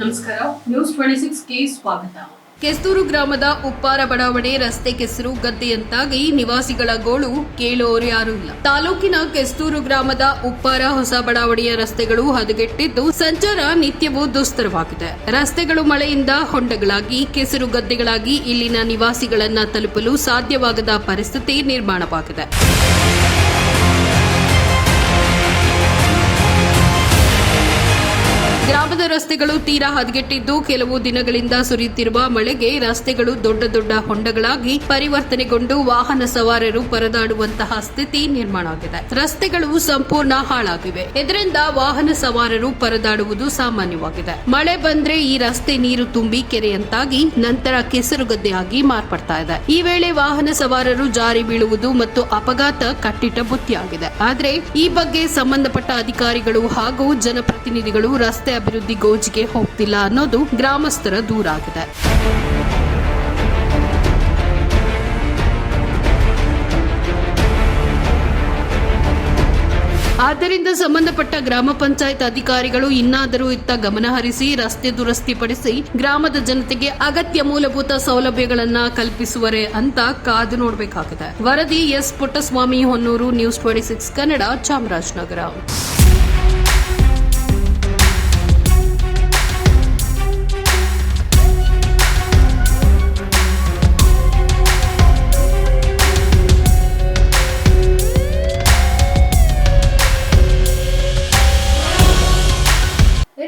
ನಮಸ್ಕಾರ. News twenty ಸಿಕ್ಸ್ಗೆ ಸ್ವಾಗತ. ಕೆಸ್ತೂರು ಗ್ರಾಮದ ಉಪ್ಪಾರ ಬಡಾವಣೆ ರಸ್ತೆ ಕೆಸರು ಗದ್ದೆಯಂತಾಗಿ ನಿವಾಸಿಗಳ ಗೋಳು ಕೇಳೋರು ಯಾರೂ ಇಲ್ಲ. ತಾಲೂಕಿನ ಕೆಸ್ತೂರು ಗ್ರಾಮದ ಉಪ್ಪಾರ ಹೊಸ ಬಡಾವಣೆಯ ರಸ್ತೆಗಳು ಹದಗೆಟ್ಟಿದ್ದು ಸಂಚಾರ ನಿತ್ಯವೂ ದುಸ್ತರವಾಗಿದೆ. ರಸ್ತೆಗಳು ಮಳೆಯಿಂದ ಹೊಂಡಗಳಾಗಿ, ಕೆಸರು ಗದ್ದೆಗಳಾಗಿ ಇಲ್ಲಿನ ನಿವಾಸಿಗಳನ್ನ ತಲುಪಲು ಸಾಧ್ಯವಾಗದ ಪರಿಸ್ಥಿತಿ ನಿರ್ಮಾಣವಾಗಿದೆ. ಗ್ರಾಮದ ರಸ್ತೆಗಳು ತೀರಾ ಹದಗೆಟ್ಟಿದ್ದು ಕೆಲವು ದಿನಗಳಿಂದ ಸುರಿಯುತ್ತಿರುವ ಮಳೆಗೆ ರಸ್ತೆಗಳು ದೊಡ್ಡ ದೊಡ್ಡ ಹೊಂಡಗಳಾಗಿ ಪರಿವರ್ತನೆಗೊಂಡು ವಾಹನ ಸವಾರರು ಪರದಾಡುವಂತಹ ಸ್ಥಿತಿ ನಿರ್ಮಾಣ ಆಗಿದೆ. ರಸ್ತೆಗಳು ಸಂಪೂರ್ಣ ಹಾಳಾಗಿವೆ. ಇದರಿಂದ ವಾಹನ ಸವಾರರು ಪರದಾಡುವುದು ಸಾಮಾನ್ಯವಾಗಿದೆ. ಮಳೆ ಬಂದ್ರೆ ಈ ರಸ್ತೆ ನೀರು ತುಂಬಿ ಕೆರೆಯಂತಾಗಿ ನಂತರ ಕೆಸರುಗದ್ದೆಯಾಗಿ ಮಾರ್ಪಡ್ತಾ ಇದೆ. ಈ ವೇಳೆ ವಾಹನ ಸವಾರರು ಜಾರಿ ಬೀಳುವುದು ಮತ್ತು ಅಪಘಾತ ಕಟ್ಟಿಟ್ಟ ಬುತ್ತಿಯಾಗಿದೆ. ಆದ್ರೆ ಈ ಬಗ್ಗೆ ಸಂಬಂಧಪಟ್ಟ ಅಧಿಕಾರಿಗಳು ಹಾಗೂ ಜನಪ್ರತಿನಿಧಿಗಳು ರಸ್ತೆ ಅಭಿವೃದ್ಧಿ ಗೋಜಿಗೆ ಹೋಗ್ತಿಲ್ಲ ಅನ್ನೋದು ಗ್ರಾಮಸ್ಥರ ದೂರಾಗಿದೆ. ಆದ್ದರಿಂದ ಸಂಬಂಧಪಟ್ಟ ಗ್ರಾಮ ಪಂಚಾಯತ್ ಅಧಿಕಾರಿಗಳು ಇನ್ನಾದರೂ ಇತ್ತ ಗಮನ ಹರಿಸಿ, ರಸ್ತೆ ದುರಸ್ತಿಪಡಿಸಿ ಗ್ರಾಮದ ಜನತೆಗೆ ಅಗತ್ಯ ಮೂಲಭೂತ ಸೌಲಭ್ಯಗಳನ್ನ ಕಲ್ಪಿಸುವರೆ ಅಂತ ಕಾದು ನೋಡಬೇಕಾಗಿದೆ. ವರದಿ S Puttaswamy Honnur, news twenty six Kannada, Chamarajanagar.